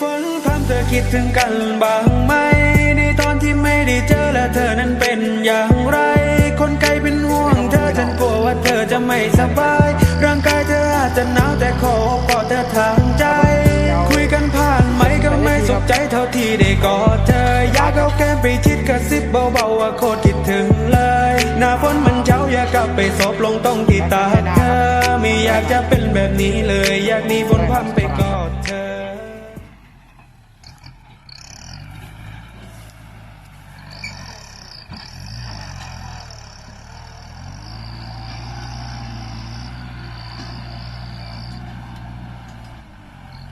ฝนพรำเธอคิดถึงกันบ้างไหม ในตอนที่ไม่ได้เจอและเธอนั้นเป็นอย่างไร คนไกลเป็นห่วงเธอฉันกลัวว่าเธอจะไม่สบาย ร่างกายเธออาจจะหนาวแต่ขอกอดเธอทางใจ คุยกันผ่านไหมก็ไม่สุขใจเท่าที่ได้กอดเธอ อยากเอาแก้มไปชิดกระซิบเบาๆว่าโคตรคิดถึงเลย หน้าฝนมันเช้าอยากกลับไปซบลงตรงที่ตาเธอ ไม่อยากจะเป็นแบบนี้เลย อยากหนีฝนพรำไปกอด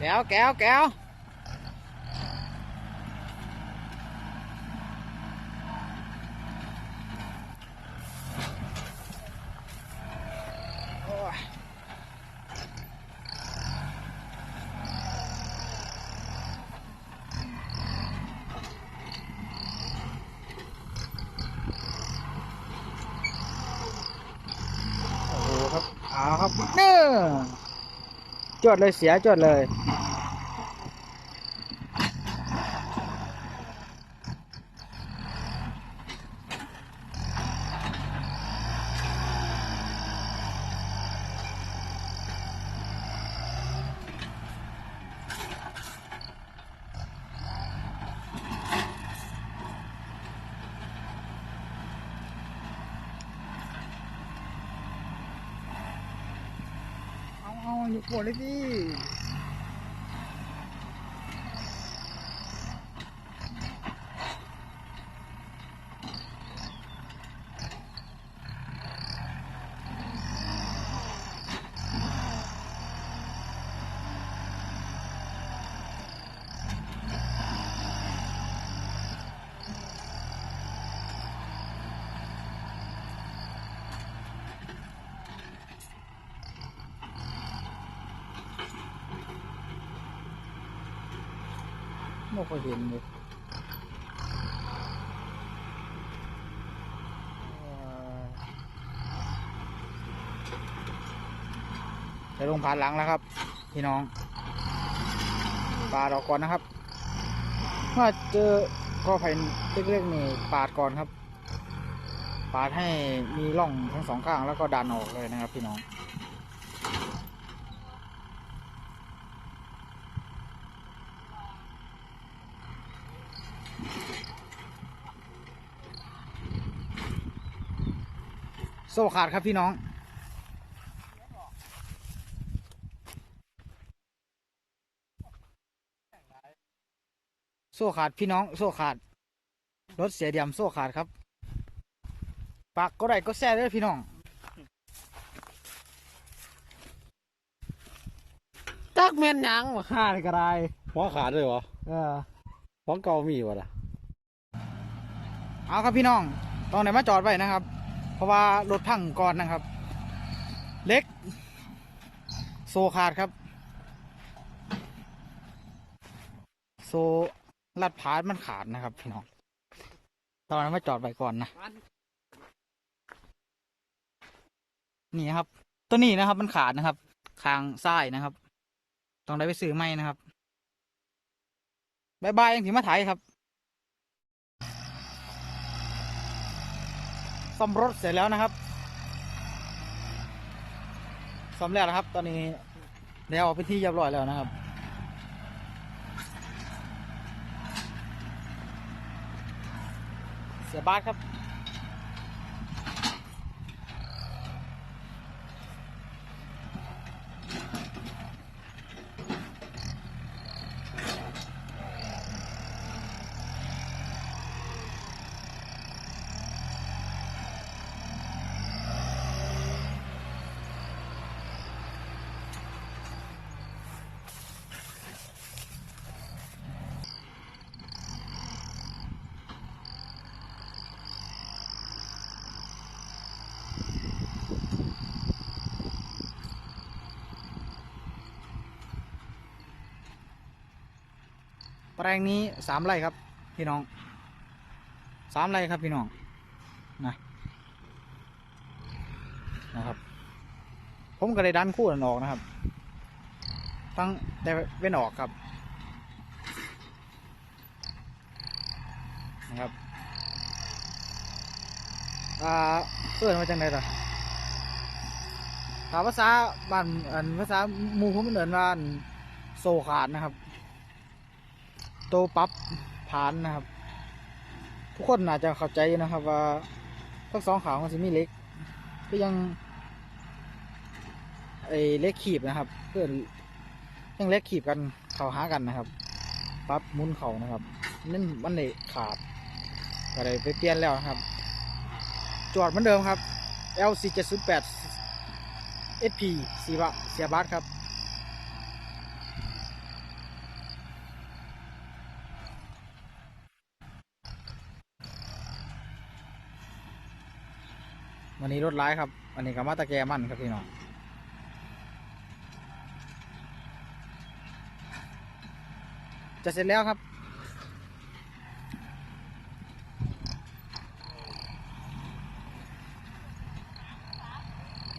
เธอ แก้วแก้วแก้วโอ้ยโอ้โหครับเอาครับเน้อ จอดเลยเสียจอดเลย เอาเอาอย่าปวดเลยพี่ ไม่ค่อยเห็นเลยจะลงผ่านหลังแล้วครับ พี่น้องปาดออกก่อนนะครับถ้าเจอก็ไผ่เล็กๆนี่ปาดก่อนครับ ปาดให้มีร่องทั้งสองข้างแล้วก็ดันออกเลยนะครับ พี่น้อง โซ่ขาดครับพี่น้องโซ่ขาดพี่น้องโซ่ขาด รถเสียเดียมโซ่ขาดครับปากก็ได้ก็แซ่เลยพี่น้องจักแม่นหยังวะห้าก็ได้หัวขาดเลยวะเออหัวเก่ามีวะล่ะเอาครับพี่น้องตรงไหนมาจอดไว้นะครับ เพราะว่ารถพังก่อนนะครับ เล็ก โซขาดครับ โซลัดพาดมันขาดนะครับพี่น้องตอนนั้นไมาจอดไว้ก่อนนะนี่ครับ ตัวนี้นะครับ มันขาดนะครับคางซ้ายนะครับ ต้องได้ไปซื้อใหม่นะครับบายบายยังถึงมาไถครับ ซ่อมรถเสร็จแล้วนะครับซ่อมแล้วนะครับ ตอนนี้ได้ออกไปนที่เรียบร้อยแล้วนะครับเสียบาทครับ แปลงนี้สามไร่ครับ พี่น้องสามไร่ครับพี่น้องนะนะครับ ผมก็เลยดันคู่นันออกนะครับ ตั้งแต่เว้นออกครับนะครับอ่าเพื่อนมาจากไหนล่ะถามภาษาบ้านภาษามูผมเหมือนว่าโซขาดนะครับ โตปรับผ่านนะครับ ทุกคนอาจจะเข้าใจนะครับว่าทั้งสองขามันจะมีเล็ก ก็ยังไอเล็กขีบนะครับเพื่อนยังเล็กขีบกันเข้าหากันนะครับปรับมุนเข่านะครับนั่นมันเลยขาดก็เลยไปเปลี่ยนแล้วครับ จอดเหมือนเดิมครับ LC 708 SP สีบะเสียบัตครับ วันนี้รถร้ายครับ อันนี้ก็มาตะแกมันครับพี่น้องจะเสร็จแล้วครับ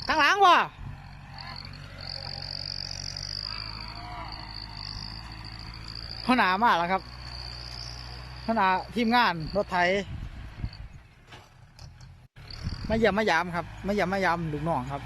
ข้างหลังว่ะขหนามากแล้วครับขหนาทีมงานรถไถ มาเยี่ยมมายามครับมาเยี่ยมมายามลูกน้องครับ